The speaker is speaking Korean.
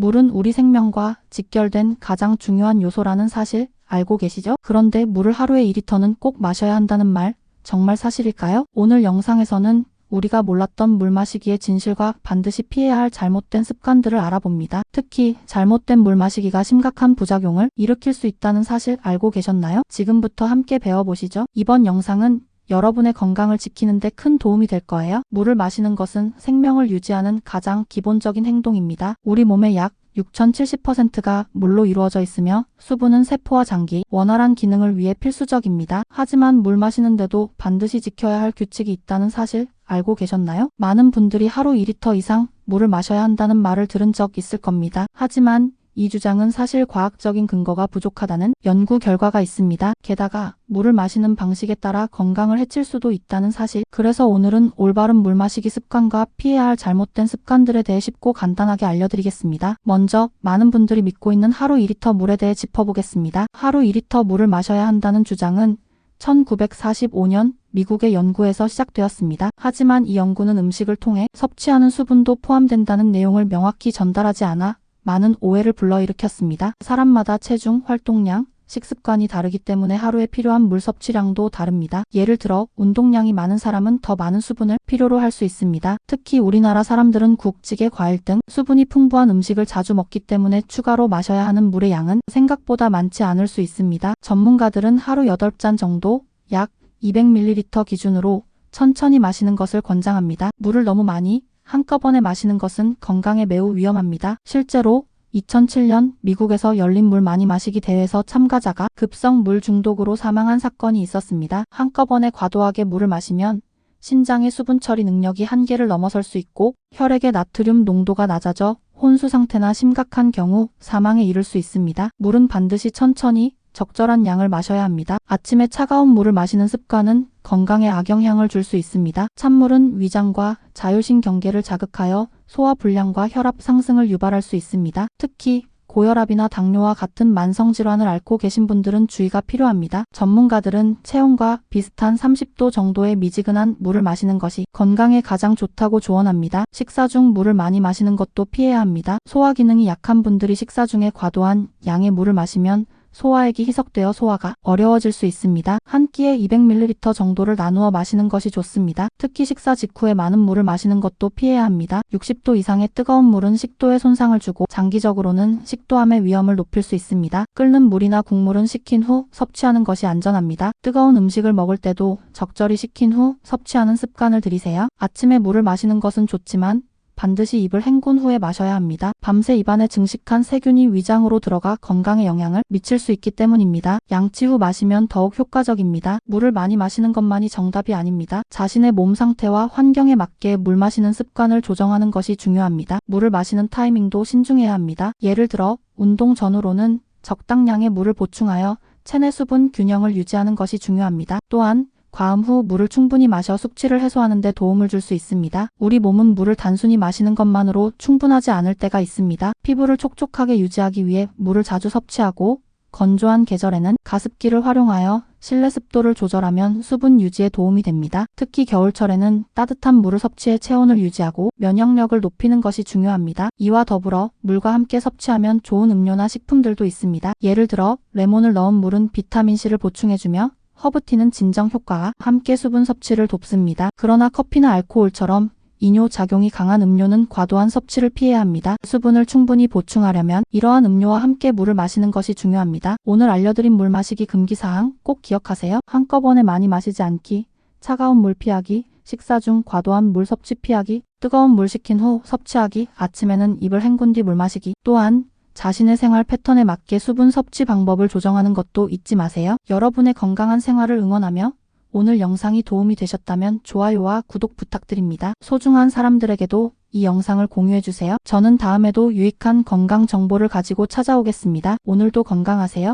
물은 우리 생명과 직결된 가장 중요한 요소라는 사실 알고 계시죠? 그런데 물을 하루에 2리터는 꼭 마셔야 한다는 말 정말 사실일까요? 오늘 영상에서는 우리가 몰랐던 물 마시기의 진실과 반드시 피해야 할 잘못된 습관들을 알아봅니다. 특히 잘못된 물 마시기가 심각한 부작용을 일으킬 수 있다는 사실 알고 계셨나요? 지금부터 함께 배워보시죠. 이번 영상은 여러분의 건강을 지키는 데 큰 도움이 될 거예요. 물을 마시는 것은 생명을 유지하는 가장 기본적인 행동입니다. 우리 몸의 약 6070%가 물로 이루어져 있으며 수분은 세포와 장기, 원활한 기능을 위해 필수적입니다. 하지만 물 마시는데도 반드시 지켜야 할 규칙이 있다는 사실 알고 계셨나요? 많은 분들이 하루 2리터 이상 물을 마셔야 한다는 말을 들은 적 있을 겁니다. 하지만 이 주장은 사실 과학적인 근거가 부족하다는 연구 결과가 있습니다. 게다가 물을 마시는 방식에 따라 건강을 해칠 수도 있다는 사실. 그래서 오늘은 올바른 물 마시기 습관과 피해야 할 잘못된 습관들에 대해 쉽고 간단하게 알려드리겠습니다. 먼저 많은 분들이 믿고 있는 하루 2리터 물에 대해 짚어보겠습니다. 하루 2리터 물을 마셔야 한다는 주장은 1945년 미국의 연구에서 시작되었습니다. 하지만 이 연구는 음식을 통해 섭취하는 수분도 포함된다는 내용을 명확히 전달하지 않아 많은 오해를 불러일으켰습니다. 사람마다 체중, 활동량, 식습관이 다르기 때문에 하루에 필요한 물 섭취량도 다릅니다. 예를 들어 운동량이 많은 사람은 더 많은 수분을 필요로 할 수 있습니다. 특히 우리나라 사람들은 국, 찌개, 과일 등 수분이 풍부한 음식을 자주 먹기 때문에 추가로 마셔야 하는 물의 양은 생각보다 많지 않을 수 있습니다. 전문가들은 하루 8잔 정도 약 200ml 기준으로 천천히 마시는 것을 권장합니다. 물을 너무 많이 한꺼번에 마시는 것은 건강에 매우 위험합니다. 실제로 2007년 미국에서 열린 물 많이 마시기 대회에서 참가자가 급성 물 중독으로 사망한 사건이 있었습니다. 한꺼번에 과도하게 물을 마시면 신장의 수분 처리 능력이 한계를 넘어설 수 있고 혈액의 나트륨 농도가 낮아져 혼수 상태나 심각한 경우 사망에 이를 수 있습니다. 물은 반드시 천천히 적절한 양을 마셔야 합니다. 아침에 차가운 물을 마시는 습관은 건강에 악영향을 줄 수 있습니다. 찬물은 위장과 자율신 경계를 자극하여 소화 불량과 혈압 상승을 유발할 수 있습니다. 특히 고혈압이나 당뇨와 같은 만성 질환을 앓고 계신 분들은 주의가 필요합니다. 전문가들은 체온과 비슷한 30도 정도의 미지근한 물을 마시는 것이 건강에 가장 좋다고 조언합니다. 식사 중 물을 많이 마시는 것도 피해야 합니다. 소화 기능이 약한 분들이 식사 중에 과도한 양의 물을 마시면 소화액이 희석되어 소화가 어려워질 수 있습니다. 한 끼에 200ml 정도를 나누어 마시는 것이 좋습니다. 특히 식사 직후에 많은 물을 마시는 것도 피해야 합니다. 60도 이상의 뜨거운 물은 식도에 손상을 주고 장기적으로는 식도암의 위험을 높일 수 있습니다. 끓는 물이나 국물은 식힌 후 섭취하는 것이 안전합니다. 뜨거운 음식을 먹을 때도 적절히 식힌 후 섭취하는 습관을 들이세요. 아침에 물을 마시는 것은 좋지만 반드시 입을 헹군 후에 마셔야 합니다. 밤새 입안에 증식한 세균이 위장으로 들어가 건강에 영향을 미칠 수 있기 때문입니다. 양치 후 마시면 더욱 효과적입니다. 물을 많이 마시는 것만이 정답이 아닙니다. 자신의 몸 상태와 환경에 맞게 물 마시는 습관을 조정하는 것이 중요합니다. 물을 마시는 타이밍도 신중해야 합니다. 예를 들어 운동 전후로는 적당량의 물을 보충하여 체내 수분 균형을 유지하는 것이 중요합니다. 또한 과음 후 물을 충분히 마셔 숙취를 해소하는 데 도움을 줄 수 있습니다. 우리 몸은 물을 단순히 마시는 것만으로 충분하지 않을 때가 있습니다. 피부를 촉촉하게 유지하기 위해 물을 자주 섭취하고 건조한 계절에는 가습기를 활용하여 실내 습도를 조절하면 수분 유지에 도움이 됩니다. 특히 겨울철에는 따뜻한 물을 섭취해 체온을 유지하고 면역력을 높이는 것이 중요합니다. 이와 더불어 물과 함께 섭취하면 좋은 음료나 식품들도 있습니다. 예를 들어 레몬을 넣은 물은 비타민C를 보충해주며 허브티는 진정 효과와 함께 수분 섭취를 돕습니다. 그러나 커피나 알코올처럼 이뇨 작용이 강한 음료는 과도한 섭취를 피해야 합니다. 수분을 충분히 보충하려면 이러한 음료와 함께 물을 마시는 것이 중요합니다. 오늘 알려드린 물 마시기 금기사항 꼭 기억하세요. 한꺼번에 많이 마시지 않기, 차가운 물 피하기, 식사 중 과도한 물 섭취 피하기, 뜨거운 물 식힌 후 섭취하기, 아침에는 입을 헹군 뒤 물 마시기, 또한 자신의 생활 패턴에 맞게 수분 섭취 방법을 조정하는 것도 잊지 마세요. 여러분의 건강한 생활을 응원하며 오늘 영상이 도움이 되셨다면 좋아요와 구독 부탁드립니다. 소중한 사람들에게도 이 영상을 공유해주세요. 저는 다음에도 유익한 건강 정보를 가지고 찾아오겠습니다. 오늘도 건강하세요.